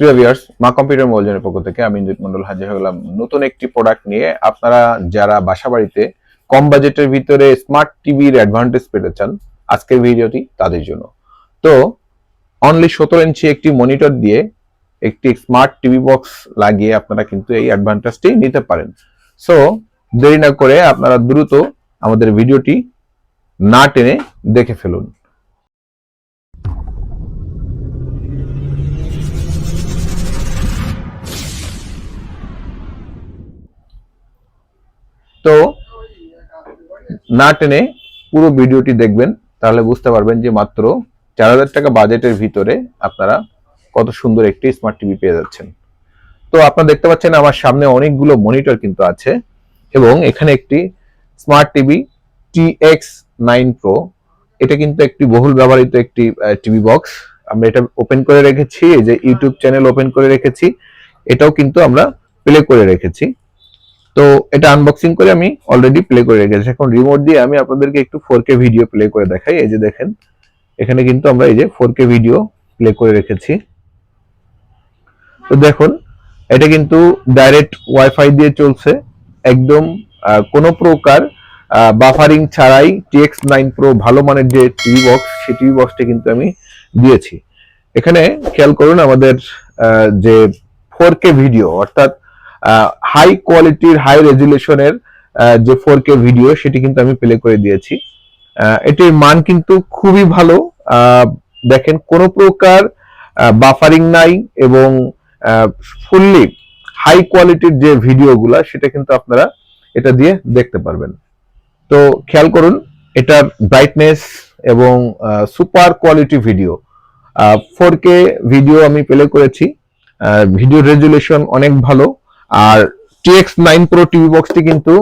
প্রিয় ভিউয়ার্স, মা কম্পিউটার মোবাইলের পক্ষ থেকে আমি ইন্দুত মন্ডল হাজির গেলাম নতুন একটি প্রোডাক্ট নিয়ে। আপনারা যারা বাসা বাড়িতে কম বাজেটের ভিতরে স্মার্ট টিভির অ্যাডভান্টেজ পেতে চান, আজকের ভিডিওটি তাদের জন্য। তো অনলি সতেরো ইঞ্চি একটি মনিটর দিয়ে একটি স্মার্ট টিভি বক্স লাগিয়ে আপনারা কিন্তু এই অ্যাডভান্টেজটি নিতে পারেন। সো দেরি না করে আপনারা দ্রুত আমাদের ভিডিওটি না টেনে দেখে ফেলুন। না টেনে পুরো ভিডিওটি দেখবেন, তাহলে বুঝতে পারবেন যে মাত্র চার হাজার টাকা বাজেটের ভিতরে আপনারা কত সুন্দর একটি স্মার্ট টিভি পেয়ে যাচ্ছেন। তো আপনারা দেখতে পাচ্ছেন আমার সামনে অনেকগুলো মনিটর কিন্তু আছে এবং এখানে একটি smart TV T X nine pro এটা কিন্তু একটি বহুল ব্যবহৃত একটি টিভি বক্স আমরা এটা ওপেন করে রেখেছি, এই যে ইউটিউব চ্যানেল ওপেন করে রেখেছি, এটাও কিন্তু আমরা প্লে করে রেখেছি। তো এটা আনবক্সিং করে আমি অলরেডি প্লে করে রেখেছি। এখন রিমোট দিয়ে আমি আপনাদেরকে একটু ফোর কে ভিডিও প্লে করে দেখাই। এই যে দেখেন, এখানে কিন্তু আমরা এই যে ফোর কে ভিডিও প্লে করে রেখেছি। তো দেখুন, এটা কিন্তু ডাইরেক্ট ওয়াইফাই দিয়ে চলছে। একদম কোনো প্রকার বাফারিং ছাড়াই টিএক্স নাইন প্রো ভালো মানের যে টিভি বক্স সেই টিভি বক্সটা কিন্তু আমি দিয়েছি। এখানে খেয়াল করুন আমাদের যে ফোর কে ভিডিও অর্থাৎ হাই কোয়ালিটির হাই রেজুলেশনের যে ফোর কে ভিডিও সেটি কিন্তু আমি প্লে করে দিয়েছি। এটির মান কিন্তু খুবই ভালো। দেখেন, কোনো প্রকার বাফারিং নাই এবং ফুললি হাই কোয়ালিটির যে ভিডিওগুলা সেটা কিন্তু আপনারা এটা দিয়ে দেখতে পারবেন। তো খেয়াল করুন, এটার ব্রাইটনেস এবং super quality video four K video আমি প্লে করেছি। ভিডিও রেজুলেশন অনেক ভালো। আর টিএক্স নাইন প্রো টিভি বক্সটি কিন্তু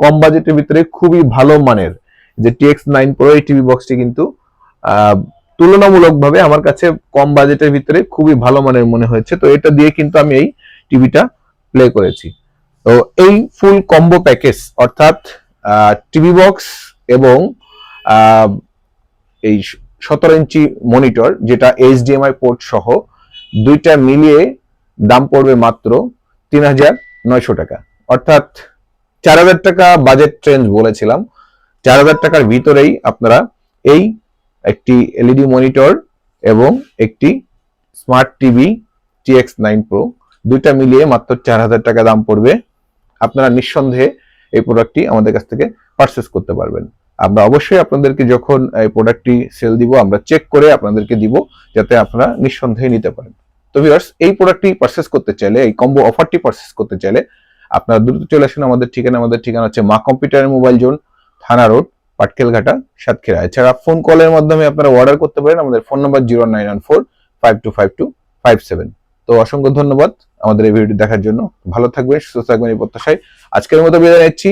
কম বাজেটের ভিতরে খুবই ভালো মানের। যে টিএক্স নাইন প্রো এই টিভি বক্সটি কিন্তু তুলনামূলকভাবে আমার কাছে কম বাজেটের ভিতরে খুবই ভালো মানের মনে হয়েছে। তো এটা দিয়ে কিন্তু আমি এই টিভিটা প্লে করেছি। তো এই ফুল কম্বো প্যাকেজ অর্থাৎ টিভি বক্স এবং এই সতেরো ইঞ্চি মনিটর যেটা এইচডিএমআই পোর্ট সহ, দুইটা মিলিয়ে দাম পড়বে মাত্র তিন হাজার নয়শো টাকা। অর্থাৎ চার হাজার টাকা বাজেট ট্রেঞ্জ বলেছিলাম। চার হাজার টাকার ভিতরেই আপনারা এই একটি এলইডি মনিটর এবং একটি smart TV TX nine pro দুইটা মিলিয়ে মাত্র চার হাজার টাকা দাম পড়বে। আপনারা নিঃসন্দেহে এই প্রোডাক্টটি আমাদের কাছ থেকে পারচেস করতে পারবেন। আমরা অবশ্যই আপনাদেরকে যখন এই প্রোডাক্টটি সেল দিব, আমরা চেক করে আপনাদেরকে দিব, যাতে আপনারা নিঃসন্দেহে নিতে পারেন। তো ভিউয়ার্স এই প্রোডাক্টটি পারচেস করতে চাইলে, এই কম্বো অফারটি পারচেস করতে চাইলে আপনারা দ্রুত চলে আসুন। আমাদের ঠিকানা আমাদের ঠিকানা হচ্ছে মা কম্পিউটার মোবাইল জোন থানা রোড পাটকেলঘাটা, সাতক্ষীরা। এছাড়া ফোন কলের মাধ্যমে আপনারা অর্ডার করতে পারেন। আমাদের phone number zero nine one four five two five two five seven তো অসংখ্য ধন্যবাদ আমাদের এই ভিডিওটি দেখার জন্য। ভালো থাকবেন, সুস্থ থাকবেন এই প্রত্যাশায়। আজকের মতো বিদায় নিচ্ছি।